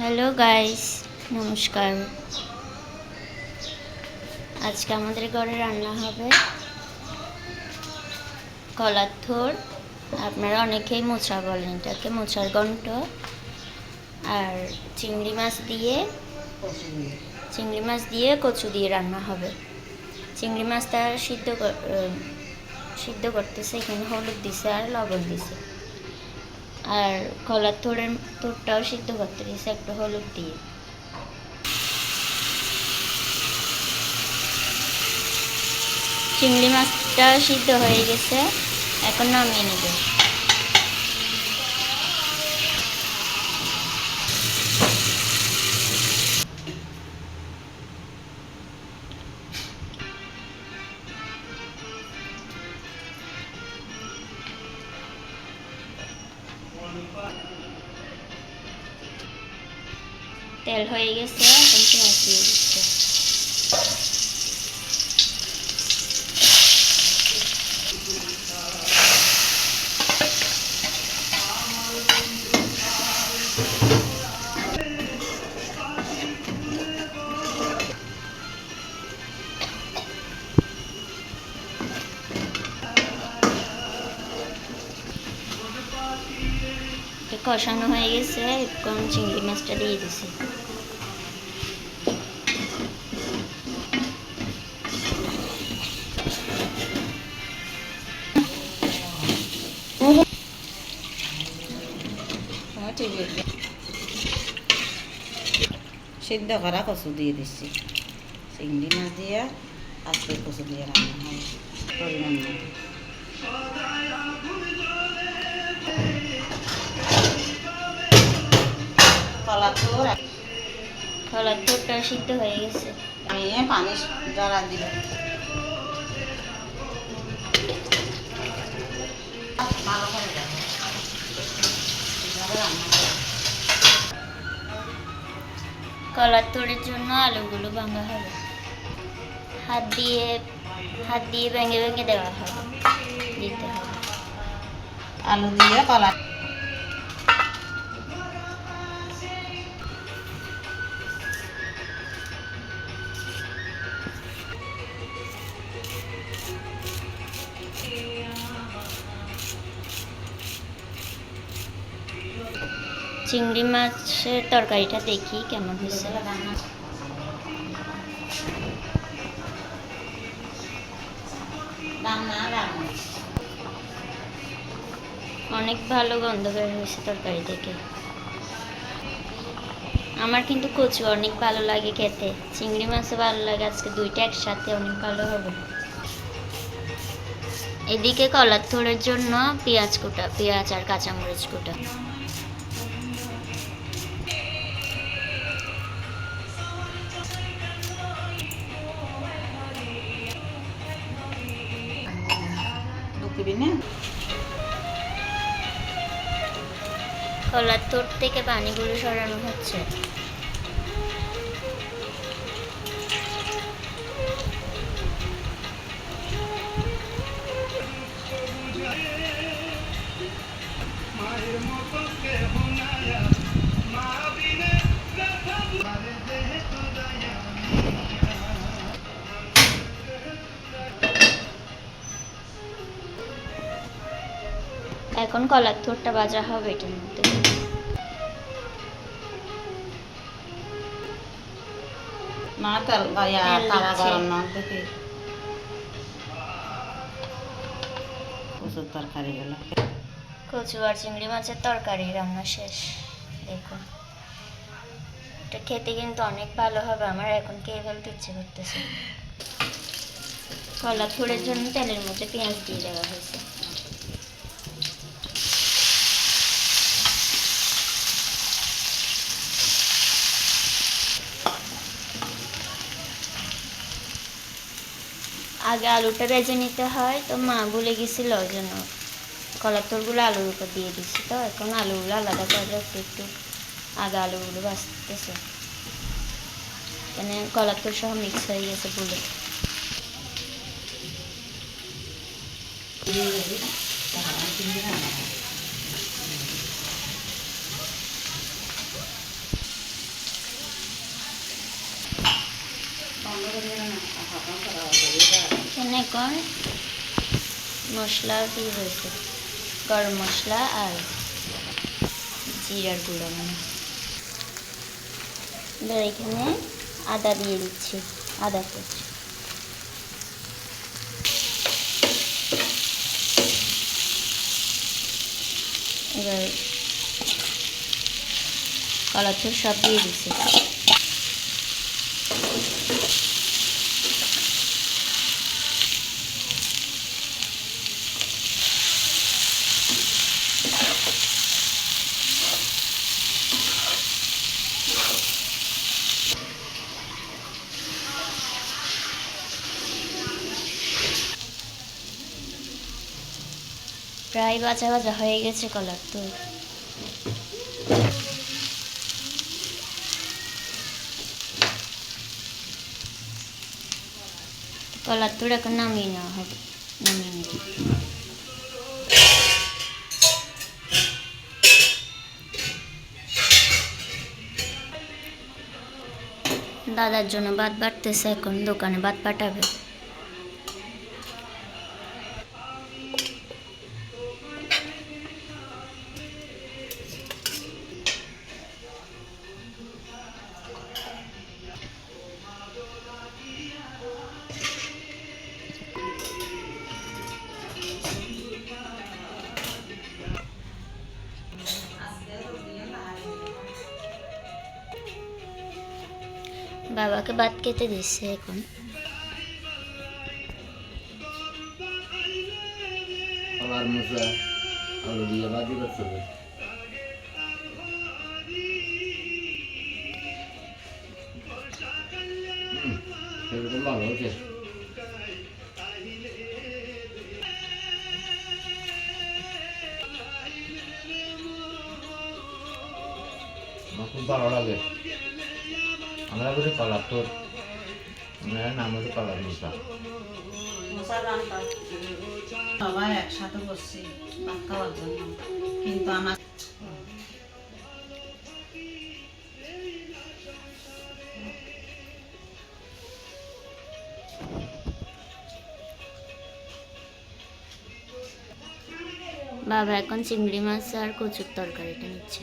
Hello guys, নমস্কার। আজকে আমাদের ঘরে রান্না হবে কলার থোর আপনারা অনেকেই মোচা বলেন, এটাকে মোচার ঘন্ট। আর চিংড়ি মাছ দিয়ে, চিংড়ি মাছ দিয়ে কচু দিয়ে রান্না হবে। চিংড়ি মাছটা সিদ্ধ সিদ্ধ করতেছে, এখানে হলুদ দিছে আর লবণ দিছে। আর কলার থোড়ের থোড়টাও সিদ্ধ করতে দিয়েছে, একটু হলুদ দিয়ে। চিংড়ি মাছটা সিদ্ধ হয়ে গেছে, এখন নামিয়ে নেবে। তেল হয়ে গেছে এখন পেঁয়াজ দিয়ে দিচ্ছে। কষানো হয়ে গেছে এখন চিংড়ি মাছটা দিয়ে দিছি। টিভি সিদ্ধ করা কচু দিয়ে দিচ্ছি চিংড়ি মাছ দিয়ে আজকে কচু দিয়ে রান্না হয়। পরিমাণ কলার থোড়টা সিদ্ধ হয়ে গেছে। আমি পানি জড়া দিব ভালো করে দেখো। এভাবে রান্না করো। কলার থোড়ের জন্য আলুগুলো ভাঙা হবে। হাত দিয়ে হাত দিয়ে ভেঙে ভেঙে দেওয়া হবে। দিতে হবে। আলু দিয়ে কলা চিংড়ি মাছের তরকারিটা দেখি কেমন হয়েছে। অনেক ভালো গন্ধ বের হয়েছে তরকারি থেকে। আমার কিন্তু কচু অনেক ভালো লাগে খেতে। চিংড়ি মাছও ভালো লাগে, আজকে দুইটা একসাথে অনেক ভালো হবে। এদিকে কলার থোড়ের জন্য পেঁয়াজ কুটা, পেঁয়াজ আর কাঁচামরিচ কুটা। না? কলার তোর থেকে পানিগুলো সরানো হচ্ছে। এখন কলার থোড়টা ভাজা হবে এটার মধ্যে। না তেল তাওয়া গরম না দেখি প্রচুর তরকারি গুলো কচু আর চিংড়ি মাছের তরকারি রান্না শেষ। দেখুন। এটা খেতে কিন্তু অনেক ভালো হবে আমার এখন খেয়ে ফেলতে ইচ্ছে করতেছে। কলা থোড়ের জন্য তেলের মধ্যে পেঁয়াজ দিয়ে দেওয়া হয়েছে। আগে আলুটা বেজে নিতে হয় তো মা বলে গেছিল ওই জন্য কলার তোরগুলো আলুর উপর দিয়ে দিচ্ছি তো এখন আলুগুলো আলাদা করে রাখতে একটু আগে আলুগুলো বাঁচতেছে মানে কলার তোর সহ মিক্স হয়ে গেছে বলে এখানে এখন মশলা দিয়ে হয়েছে। গরম মশলা আর জিরার গুঁড়ো মানে। এবার এখানে আদা দিয়ে দিচ্ছি। আদা কুচি এবার কলাথুর সব দিয়ে দিচ্ছি। প্রায় বাজা বাজা হয়ে গেছে কলার তো কলার এখন নামিয়ে নেওয়া হবে, নামিয়ে দাদার জন্য ভাত বাটতেছে এখন, দোকানে ভাত পাঠাবে। বাবাকে ভাত খেতে দিচ্ছে এখন। ভালো হয়েছে। খুব ভালো লাগে। আমরা বলি কলার তোর। আমার নাম হচ্ছে কলার মশা। সবাই একসাথে বসছি ভাত খাওয়ার জন্য। কিন্তু আমার বাবা এখন চিংড়ি মাছ আর কচুর তরকারিটা নিচ্ছে।